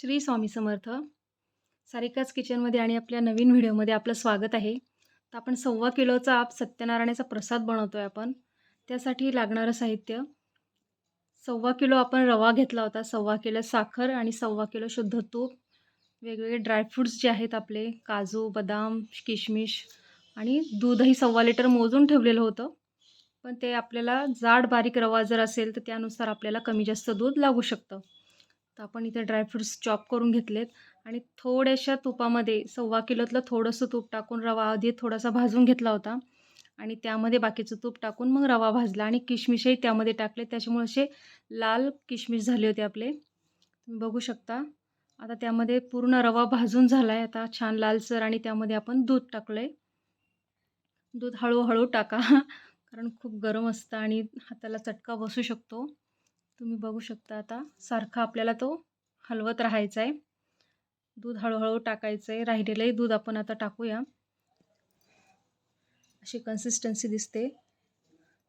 श्री स्वामी समर्थ. सारिकाच किचनमध्ये आणि आपल्या नवीन व्हिडिओमध्ये आपलं स्वागत आहे. तर आपण सव्वा किलोचा आप सत्यनारायणाचा प्रसाद बनवतो आहे आपण. त्यासाठी लागणारं साहित्य. सव्वा किलो आपण रवा घेतला होता. सव्वा किलो साखर आणि सव्वा किलो शुद्ध तूप. वेगवेगळे ड्रायफ्रूट्स जे आहेत आपले. काजू बदाम किशमिश आणि दूधही सव्वा लिटर मोजून ठेवलेलं होतं. पण ते आपल्याला जाड बारीक रवा जर असेल तर त्यानुसार आपल्याला कमी जास्त दूध लागू शकतं. तर आपण इथे ड्रायफ्रूट्स चॉप करून घेतलेत. आणि थोड्याशा तुपामध्ये सव्वा किलोतलं थोडंसं तूप टाकून रवा आधी थोडासा भाजून घेतला होता. आणि त्यामध्ये बाकीचं तूप टाकून मग रवा भाजला. आणि किशमिशही त्यामध्ये टाकले. त्याच्यामुळे असे लाल किशमिश झाले होते आपले. तुम्ही बघू शकता. आता त्यामध्ये पूर्ण रवा भाजून झाला आहे आता छान लालसर आणि त्यामध्ये आपण दूध टाकलं आहे दूध हळूहळू टाका. कारण खूप गरम असतं आणि हाताला चटका बसू शकतो. तुम्ही बघू शकता आता. सारखा आपल्याला तो हलवत राहायचा आहे दूध हळूहळू टाकायचं आहे राहिलेलंही दूध आपण आता टाकूया. अशी कन्सिस्टन्सी दिसते.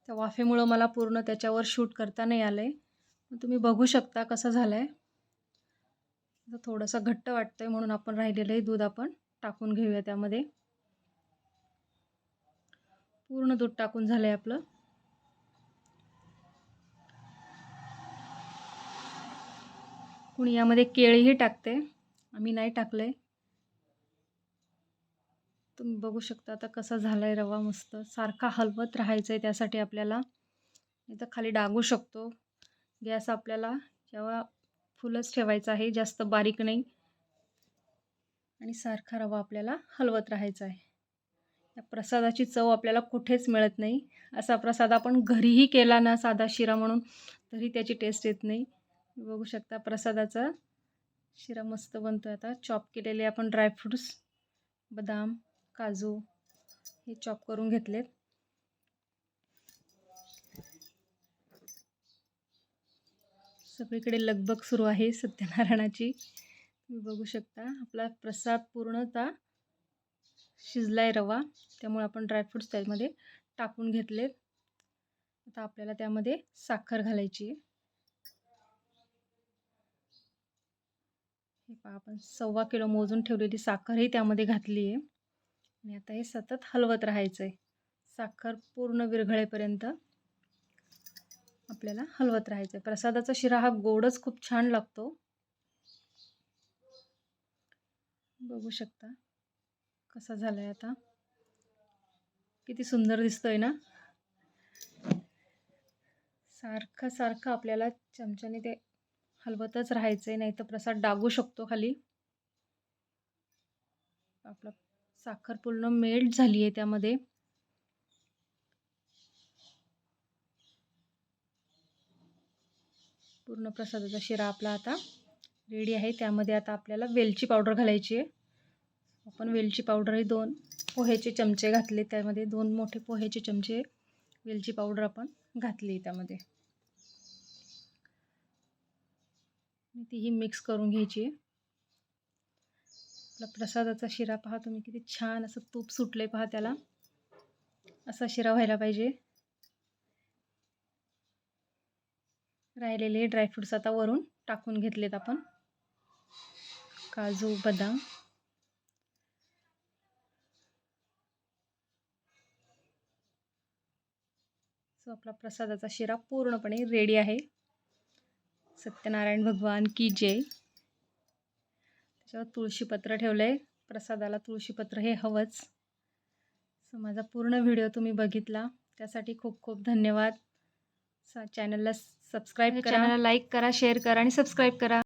त्या वाफेमुळं मला पूर्ण त्याच्यावर शूट करता नाही आलं आहे तुम्ही बघू शकता कसं झालं आहे आता थोडंसं घट्ट वाटतं आहे म्हणून आपण राहिलेलंही दूध आपण टाकून घेऊया त्यामध्ये. पूर्ण दूध टाकून झालं आहे आपलं. कुणी यामध्ये केळीही टाकते. आम्ही नाही टाकलं आहे तुम्ही बघू शकता आता कसा झाला आहे रवा मस्त. सारखा हलवत राहायचं आहे त्यासाठी आपल्याला. इथं खाली डागू शकतो. गॅस आपल्याला जेव्हा फुलच ठेवायचा आहे जास्त बारीक नाही. आणि सारखा रवा आपल्याला हलवत राहायचा आहे या प्रसादाची चव आपल्याला कुठेच मिळत नाही. असा प्रसाद आपण घरीही केला ना साधा शिरा म्हणून तरी त्याची टेस्ट येत नाही. बघू शकता प्रसादाचा. शिरा मस्त बनतो आहे आता. चॉप केलेले आपण ड्रायफ्रूट्स बदाम काजू हे चॉप करून घेतलेत. सगळीकडे लगबग सुरू आहे सत्यनारायणाची. तुम्ही बघू शकता आपला प्रसाद पूर्णतः शिजला आहे रवा. त्यामुळे आपण ड्रायफ्रूट्स त्यामध्ये टाकून घेतलेत. आता आपल्याला त्यामध्ये साखर घालायची आहे. हे पहा आपण सव्वा किलो मोजून ठेवलेली साखरही त्यामध्ये घातली आहे. आणि आता हे सतत हलवत राहायचं आहे साखर पूर्ण विरघळेपर्यंत आपल्याला हलवत राहायचं आहे प्रसादाचा शिरा हा गोडच खूप छान लागतो. बघू शकता कसा झाला आहे आता. किती सुंदर दिसतोय ना. सारखं सारखं आपल्याला चमच्याने ते हलवतच राहायचं आहे नाही तर प्रसाद डागू शकतो खाली. आपला साखर पूर्ण मेल्ट झाली आहे त्यामध्ये. पूर्ण प्रसादाचा शिरा आपला आता रेडी आहे. त्यामध्ये आता आपल्याला वेलची पावडर घालायची आहे. आपण वेलची पावडरही दोन पोह्याचे चमचे घातले. त्यामध्ये दोन मोठे पोह्याचे चमचे वेलची पावडर आपण घातली त्यामध्ये. तीही मिक्स करून घ्यायची. आहे आपला प्रसादाचा शिरा पहा तुम्ही किती छान असं तूप सुटलं आहे पहा त्याला. असा शिरा व्हायला पाहिजे. राहिलेले ड्रायफ्रूट्स आता वरून टाकून घेतलेत आपण. काजू बदाम. सो आपला प्रसादाचा शिरा पूर्णपणे रेडी आहे. सत्यनारायण भगवान की जय. त्याच्यावर तुळशीपत्र ठेवलं आहे प्रसादाला तुळशीपत्र हे हवंच. सो माझा पूर्ण व्हिडिओ तुम्ही बघितला. त्यासाठी खूप खूप धन्यवाद. सा चॅनलला सबस्क्राईब करा. चॅनलला लाईक करा शेअर करा आणि सबस्क्राईब करा.